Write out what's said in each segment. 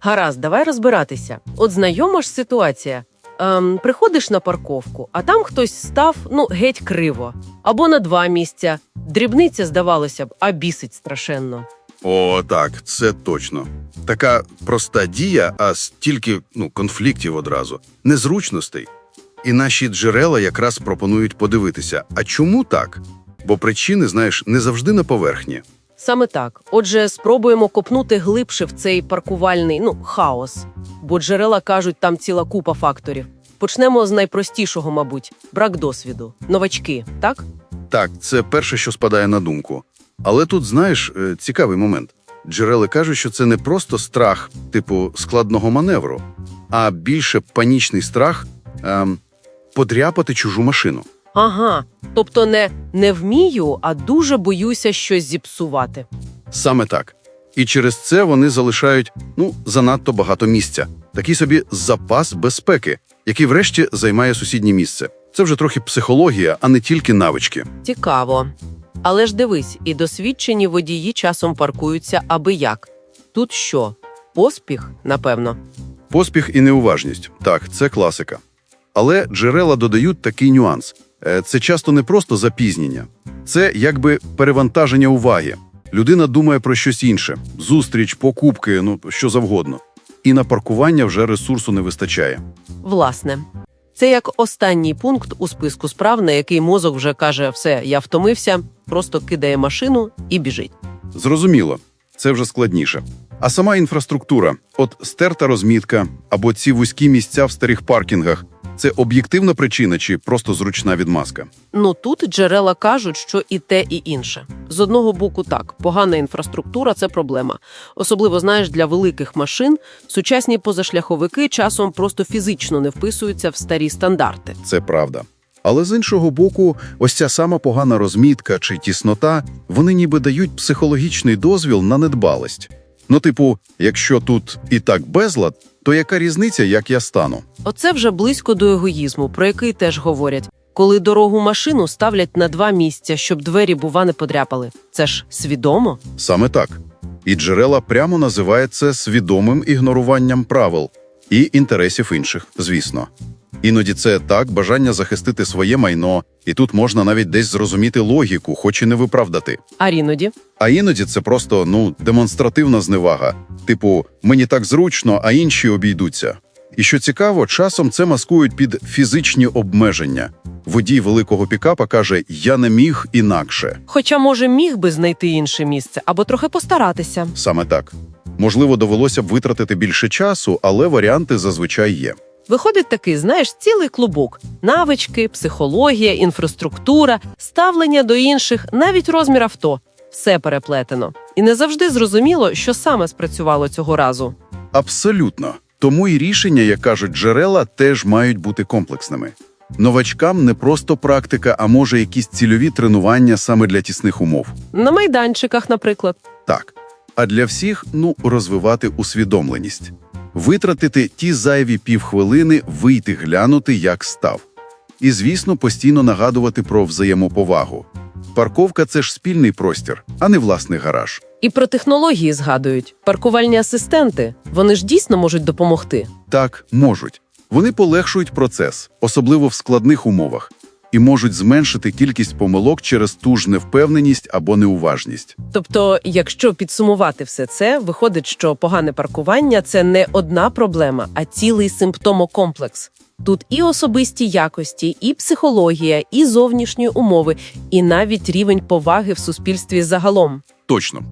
Гаразд, давай розбиратися. От знайома ж ситуація. Ем, приходиш на парковку, а там хтось став ну геть криво, або на два місця. Дрібниця, здавалося б, а бісить страшенно. О, так, це точно. Така проста дія, а стільки ну, конфліктів одразу, незручностей. І наші джерела якраз пропонують подивитися, а чому так? Бо причини, знаєш, не завжди на поверхні. Саме так. Отже, спробуємо копнути глибше в цей паркувальний ну хаос. Бо джерела кажуть, там ціла купа факторів. Почнемо з найпростішого, мабуть, брак досвіду. Новачки, так? Так, це перше, що спадає на думку. Але тут, знаєш, е, цікавий момент. Джерели кажуть, що це не просто страх, типу складного маневру, а більше панічний страх ем, подряпати чужу машину. Ага. Тобто не не вмію, а дуже боюся щось зіпсувати. Саме так. І через це вони залишають ну занадто багато місця. Такий собі запас безпеки, який врешті займає сусіднє місце. Це вже трохи психологія, а не тільки навички. Цікаво. Але ж дивись, і досвідчені водії часом паркуються аби як. Тут що? Поспіх, напевно. Поспіх і неуважність так, це класика. Але джерела додають такий нюанс: це часто не просто запізнення, це якби перевантаження уваги. Людина думає про щось інше: зустріч, покупки, ну що завгодно. І на паркування вже ресурсу не вистачає. Власне, це як останній пункт у списку справ, на який мозок вже каже: все, я втомився, просто кидає машину і біжить. Зрозуміло, це вже складніше. А сама інфраструктура, от стерта розмітка або ці вузькі місця в старих паркінгах це об'єктивна причина чи просто зручна відмазка? Ну тут джерела кажуть, що і те, і інше. З одного боку, так, погана інфраструктура це проблема. Особливо знаєш, для великих машин сучасні позашляховики часом просто фізично не вписуються в старі стандарти. Це правда. Але з іншого боку, ось ця сама погана розмітка чи тіснота, вони ніби дають психологічний дозвіл на недбалість. Ну, типу, якщо тут і так безлад, то яка різниця, як я стану? Оце вже близько до егоїзму, про який теж говорять. Коли дорогу машину ставлять на два місця, щоб двері, бува, не подряпали. Це ж свідомо? Саме так. І джерела прямо називає це свідомим ігноруванням правил і інтересів інших, звісно. Іноді це так бажання захистити своє майно, і тут можна навіть десь зрозуміти логіку, хоч і не виправдати. А іноді А іноді це просто ну демонстративна зневага. Типу, мені так зручно, а інші обійдуться. І що цікаво, часом це маскують під фізичні обмеження. Водій великого пікапа каже: Я не міг інакше. Хоча, може, міг би знайти інше місце або трохи постаратися. Саме так. Можливо, довелося б витратити більше часу, але варіанти зазвичай є. Виходить такий, знаєш, цілий клубок: навички, психологія, інфраструктура, ставлення до інших, навіть розмір авто. Все переплетено. І не завжди зрозуміло, що саме спрацювало цього разу. Абсолютно. Тому і рішення, як кажуть джерела, теж мають бути комплексними. Новачкам не просто практика, а може якісь цільові тренування саме для тісних умов. На майданчиках, наприклад. Так. А для всіх ну розвивати усвідомленість, витратити ті зайві півхвилини, вийти глянути, як став. І, звісно, постійно нагадувати про взаємоповагу. Парковка це ж спільний простір, а не власний гараж. І про технології згадують. Паркувальні асистенти. Вони ж дійсно можуть допомогти. Так, можуть. Вони полегшують процес, особливо в складних умовах, і можуть зменшити кількість помилок через ту ж невпевненість або неуважність. Тобто, якщо підсумувати все це, виходить, що погане паркування це не одна проблема, а цілий симптомокомплекс. Тут і особисті якості, і психологія, і зовнішні умови, і навіть рівень поваги в суспільстві загалом. Точно.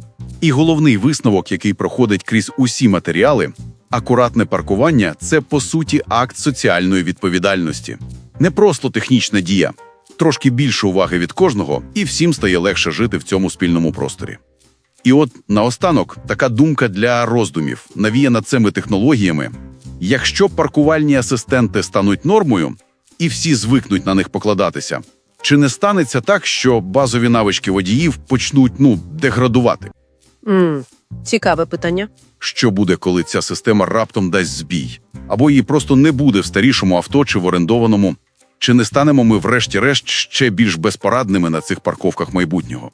І головний висновок, який проходить крізь усі матеріали, акуратне паркування це по суті акт соціальної відповідальності. Не просто технічна дія, трошки більше уваги від кожного, і всім стає легше жити в цьому спільному просторі. І от наостанок така думка для роздумів, навіяна цими технологіями. Якщо паркувальні асистенти стануть нормою, і всі звикнуть на них покладатися, чи не станеться так, що базові навички водіїв почнуть ну деградувати? м цікаве питання. Що буде, коли ця система раптом дасть збій? Або її просто не буде в старішому авто чи в орендованому? Чи не станемо ми, врешті-решт, ще більш безпорадними на цих парковках майбутнього?